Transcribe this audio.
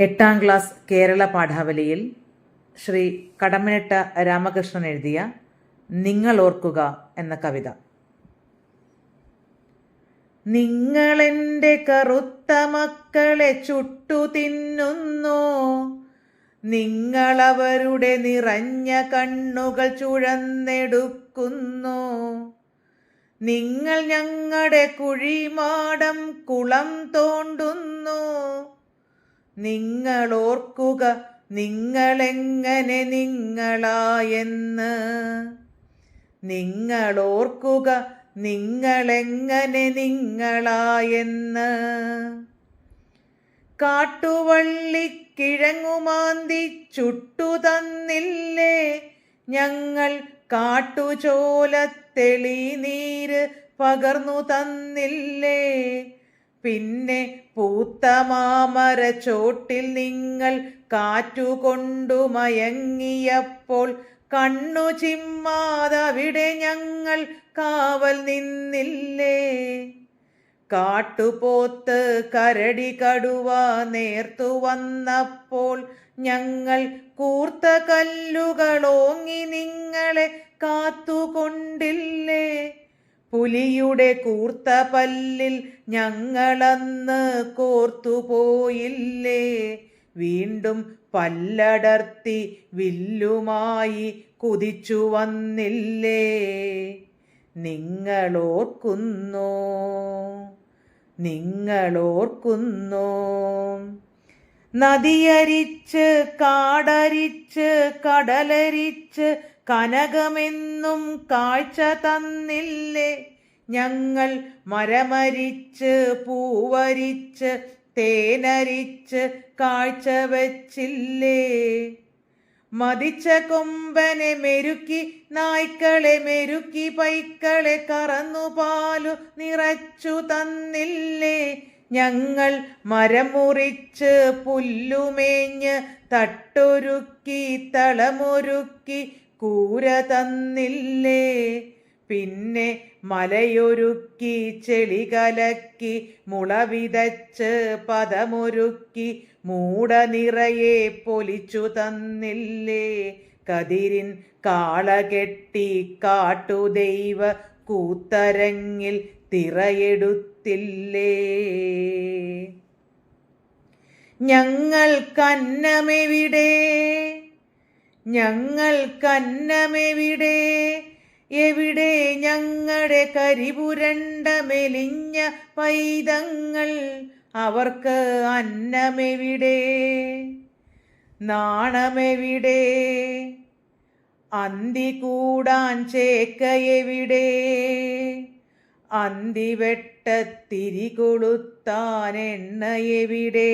എട്ടാം ക്ലാസ് കേരള പാഠാവലിയിൽ ശ്രീ കടമ്മനിട്ട രാമകൃഷ്ണൻ എഴുതിയ നിങ്ങൾ ഓർക്കുക എന്ന കവിത. നിങ്ങളെന്റെ കറുത്ത മക്കളെ ചുട്ടു തിന്നുന്നു നിങ്ങളവരുടെ നിറഞ്ഞ കണ്ണുകൾ ചുഴന്നെടുക്കുന്നു. നിങ്ങൾ ഞങ്ങളുടെ കുഴിമാടം കുളം തോണ്ടുന്നു നിങ്ങൾ ഓർക്കുക നിങ്ങളെങ്ങനെ നിങ്ങളായെന്ന്. നിങ്ങൾ ഓർക്കുക നിങ്ങളെങ്ങനെ നിങ്ങളായെന്ന്. കാട്ടുവള്ളിക്കിഴങ്ങുമാന്തി ചുട്ടു തന്നില്ലേ. ഞങ്ങൾ കാട്ടുചോലത്തെളി നീര് പകർന്നു തന്നില്ലേ. പിന്നെ പൂത്ത മാമര ചോട്ടിൽ നിങ്ങൾ കാറ്റുകൊണ്ടു മയങ്ങിയപ്പോൾ കണ്ണു ചിമ്മാതവിടെ ഞങ്ങൾ കാവൽ നിന്നില്ലേ? കാട്ടുപോത്ത് കരടി കടുവ നേർത്തു വന്നപ്പോൾ ഞങ്ങൾ കൂർത്ത കല്ലുകളോങ്ങി നിങ്ങളെ കാത്തുകൊണ്ടില്ലേ? പുലിയുടെ കൂർത്ത പല്ലിൽ ഞങ്ങളന്ന് കോർത്തുപോയില്ലേ? വീണ്ടും പല്ലടർത്തി വില്ലുമായി കുതിച്ചു വന്നില്ലേ? നിങ്ങളോർക്കുന്നോ നിങ്ങളോർക്കുന്നോ. നദിയരിച്ച് കാടരിച്ച് കടലരിച്ച് കനകമെന്നും കാഴ്ച തന്നില്ലേ? ഞങ്ങൾ മരമരിച്ച് പൂവരിച്ച് തേനരിച്ച് കാഴ്ച വച്ചില്ലേ? മതിച്ച കൊമ്പനെ മെരുക്കി നായ്ക്കളെ മെരുക്കി പൈക്കളെ കറന്നു പാലു നിറച്ചു തന്നില്ലേ? ഞങ്ങൾ മരം മുറിച്ച് പുല്ലുമേഞ്ഞ് തട്ടൊരുക്കി തളമൊരുക്കി കൂര തന്നില്ലേ? പിന്നെ മലയൊരുക്കി ചെളി കലക്കി മുള വിതച്ച് പദമൊരുക്കി മൂട നിറയെ പൊലിച്ചു തന്നില്ലേ? കതിരിൻ കാളകെട്ടി കാട്ടുദൈവ കൂത്തരങ്ങിൽ തിറയെടുത്തില്ലേ? ഞങ്ങൾ കന്നമെവിടെ? ഞങ്ങൾ കന്നമെവിടെ? എവിടെ ഞങ്ങളുടെ കരിപുരണ്ട മെലിഞ്ഞ പൈതങ്ങൾ? അവർക്ക് അന്നമെവിടെ? നാണമെവിടെ? അന്തി കൂടാൻ ചേക്കയെവിടെ? അന്തി വെട്ടത്തിരി കൊളുത്താൻ എണ്ണയെവിടെ?